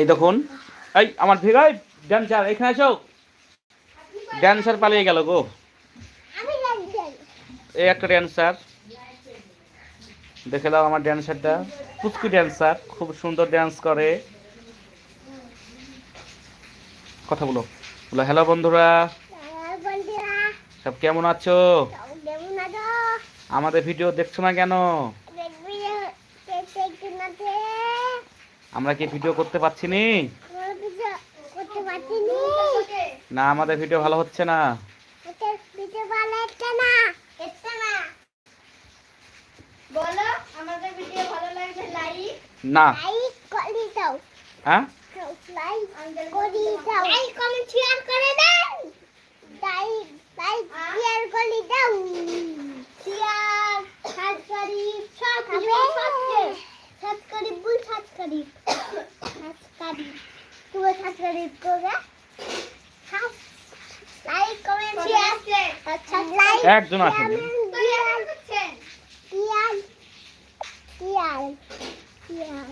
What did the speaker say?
এই দেখুন। এই আমার ভিগাই ড্যান্সার এখানে আসো ড্যান্সার পালিয়ে গেল গো। এই একটা ড্যান্সার দেখে দাও আমার ড্যান্সারটা পুচকু ড্যান্সার খুব সুন্দর ড্যান্স করে। কথা বলো। বলো হ্যালো বন্ধুরা। সব কেমন আছো? আমাদের ভিডিও দেখছ না কেন? আমরা কি ভিডিও করতে পারছি নি নি। না আমাদের ভিডিও ভালো হচ্ছে না। না তুমি সাবস্ক্রাইব করবে লাইক কমেন্ট শেয়ার আচ্ছা লাইক একজন আসেনি ইয়াল ইয়াল ইয়াল